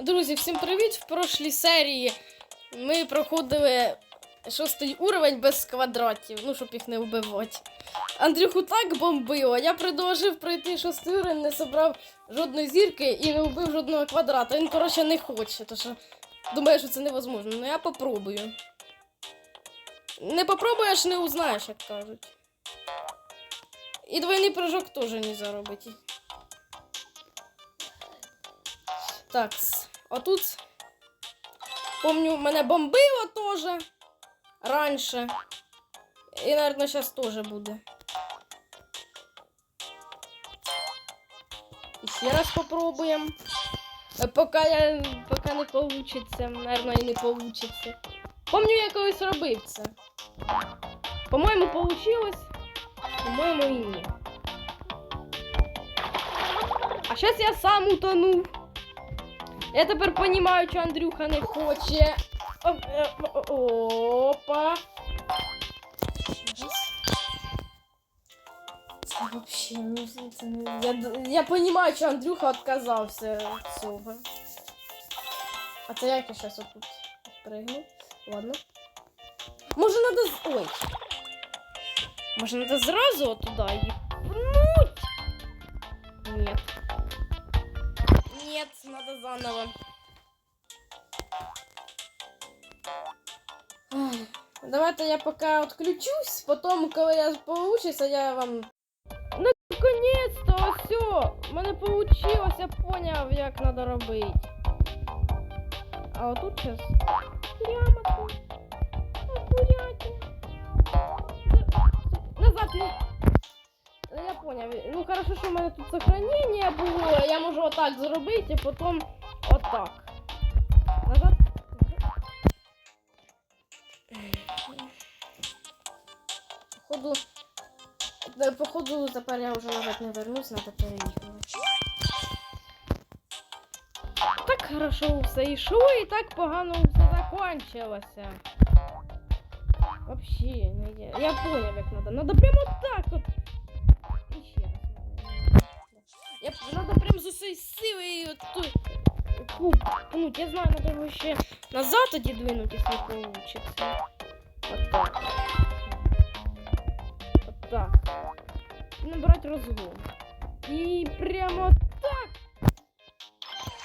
Друзі, всім привіт! В прошлій серії ми проходили шостий уровень без квадратів, ну, щоб їх не вбивати. Андрюху так бомбило. Я предложив пройти шостий уровень, не собрав жодної зірки і не вбив жодного квадрата. Він, коротше, не хоче, тому що думає, що це невозможно. Ну я попробую. Не попробуєш, не узнаєш, як кажуть. І двойний прыжок теж не заробить. Так, отут. Помню, мене бомбило теж раніше. І, наверное, зараз теж буде. І ще раз попробуємо. Е, Поки я поки не получиться, наверное, і не получиться. Помню, я колись робив це. По-моєму, получилось. По-моєму, і ні. А зараз я сам утонув. Я тепер розумію, що Андрюха не хоче. Е, Опа. Вообще не- Я, я розумію, що Андрюха відказався від цього. А як я зараз отут пригну? Ладно. Може надо. Ой. Може надо зразу туди їхнуть? Нет, надо заново. Ах, Давайте я пока отключусь, потом, коли я получится, я вам. Ну, наконец-то, все! У мене получилось, я поняв, як надо робити. А отут сейчас. Прямо тут. Хорошо, що в мене тут сохранення було. Я можу отак зробити, а потім отак. Назад. Походу. Походу, тепер я вже назад не вернусь, надо переїхати. Так хорошо все йшло і так погано все закончилося. Вообще, не я. Я понял, як надо. Надо прямо так от. Я, надо прям з усієї сили і тут пнуть. Я знаю, надо його ще назад тоді двинуть, якщо получится. Вот так. Вот так. І набирати розгон. І прямо так.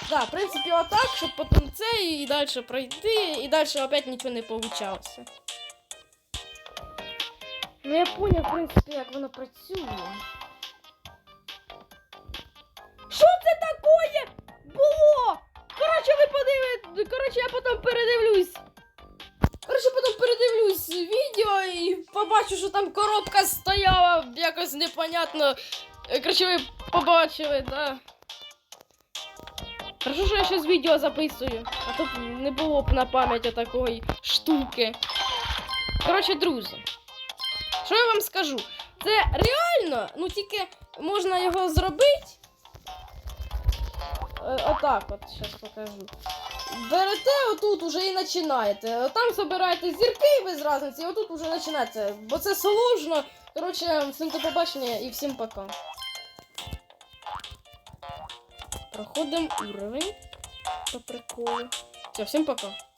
Да, в принципі, отак, щоб потім це і далі пройти, і далі опять нічого не получалося. Ну я поняв, в принципі, як воно працює. І побачу, що там коробка стояла якось непонятно. Е, Коротше, ви побачили, да. Хорошо, що я ще з відео записую, а тут не було б на пам'яті такої штуки. Коротше, друзі. Що я вам скажу? Це реально, ну тільки можна його зробити. Е, отак от, зараз покажу. Берете отут уже і починаєте. Там збираєте зірки без разниці, і отут уже починаєте. Бо це сложно. Коротше, всім до побачення і всім пока. Проходимо уровень. По приколу. Все, всім пока.